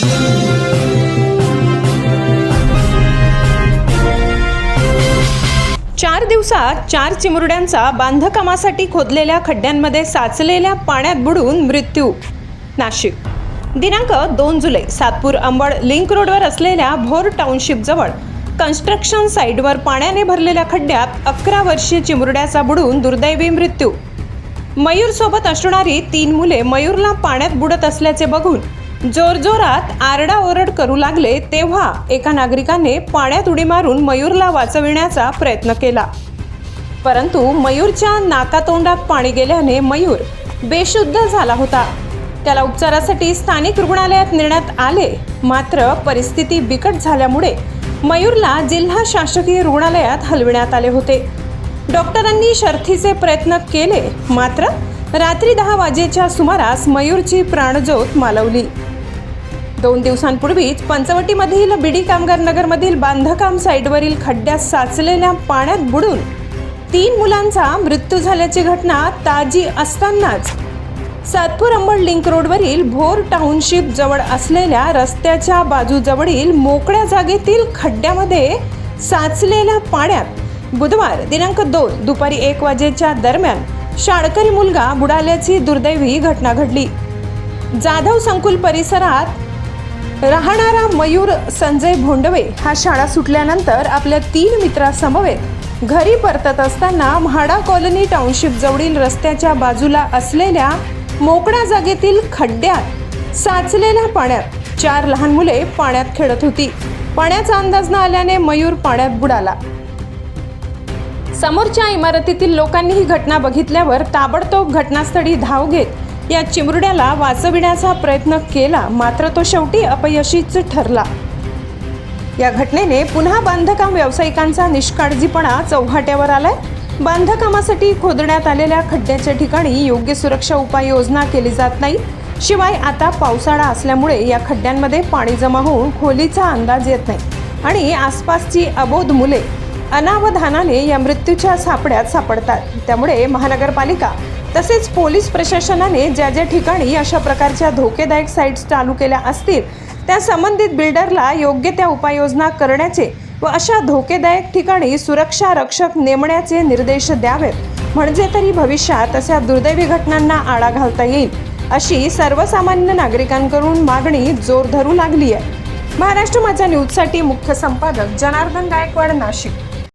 चार दिवसात चार चिमुरड्यांचा बांधकामासाठी खोदलेल्या खड्ड्यांमध्ये साचलेल्या पाण्यात बुडून मृत्यू. नाशिक. दिनांक दोन जुलै सातपूर अंबड लिंक रोडवर असलेल्या भोर टाउनशिपजवळ कन्स्ट्रक्शन साईटवर पाण्याने भरलेल्या खड्ड्यात अकरा वर्षीय चिमुरड्याचा बुडून दुर्दैवी मृत्यू. मयूर सोबत असणारी तीन मुले मयूरला पाण्यात बुडत असल्याचे बघून जोरजोरात आरडाओरड करू लागले तेव्हा एका नागरिकाने पाण्यात उडी मारून मयूरला वाचविण्याचा प्रयत्न केला. परंतु मयूरच्या नाकातोंडात पाणी गेल्याने मयूर बेशुद्ध झाला होता. त्याला उपचारासाठी स्थानिक रुग्णालयात नेण्यात आले मात्र परिस्थिती बिकट झाल्यामुळे मयूरला जिल्हा शासकीय रुग्णालयात हलविण्यात आले होते. डॉक्टरांनी शर्थीचे प्रयत्न केले मात्र रात्री दहा वाजेच्या सुमारास मयूरची प्राणज्योत मालवली. दोन दिवसांपूर्वीच पंचवटीमधील बिडी कामगार नगरमधील बांधकाम साईटवरील खड्ड्यात साचलेल्या पाण्यात बुडून तीन मुलांचा मृत्यू झाल्याची घटना ताजी असतानाच सातपूर अंबड लिंक रोडवरील भोर टाउनशिप जवळ असलेल्या रस्त्याच्या बाजूजवळील मोकळ्या जागेतील खड्ड्यामध्ये साचलेल्या पाण्यात बुधवार दिनांक दोन दुपारी एक वाजेच्या दरम्यान शाळकरी मुलगा बुडाल्याची दुर्दैवी घटना घडली. जाधव संकुल परिसरात राहणारा मयूर संजय भोंडवे हा शाळा सुटल्यानंतर आपल्या तीन मित्रासमवेत घरी परतत असताना म्हाडा कॉलनी टाउनशिप जवळील रस्त्याच्या बाजूला असलेल्या मोकळ्या जागेतील खड्ड्यात साचलेल्या पाण्यात चार लहान मुले पाण्यात खेळत होती. पाण्याचा अंदाज न आल्याने मयूर पाण्यात बुडाला. समोरच्या इमारतीतील लोकांनी ही घटना बघितल्यावर ताबडतोब घटनास्थळी धाव घेत या चिमुरड्याला वाचविण्याचा प्रयत्न केला मात्र तो शेवटी अपयशीच ठरला. या घटनेने पुन्हा बांधकाम व्यावसायिकांचा निष्काळजीपणा चौघाट्यावर आलाय. बांधकामासाठी खोदण्यात आलेल्या खड्ड्याच्या ठिकाणी योग्य सुरक्षा उपाययोजना केली जात नाही. शिवाय आता पावसाळा असल्यामुळे या खड्ड्यांमध्ये पाणी जमा होऊन खोलीचा अंदाज येत नाही आणि आसपासची अबोध मुले अनावधानाने या मृत्यूच्या सापड्यात सापडतात. त्यामुळे महानगरपालिका तसेच पोलीस प्रशासनाने ज्या ज्या ठिकाणी अशा प्रकारच्या धोकेदायक साईट्स चालू केल्या असतील त्या संबंधित बिल्डरला योग्य त्या उपाययोजना करण्याचे व अशा धोकेदायक ठिकाणी सुरक्षा रक्षक नेमण्याचे निर्देश द्यावेत. म्हणजे तरी भविष्यात अशा दुर्दैवी घटनांना आळा घालता येईल अशी सर्वसामान्य नागरिकांकडून मागणी जोर धरू लागली आहे महाराष्ट्र माझ्या न्यूजसाठी मुख्य संपादक जनार्दन गायकवाड नाशिक.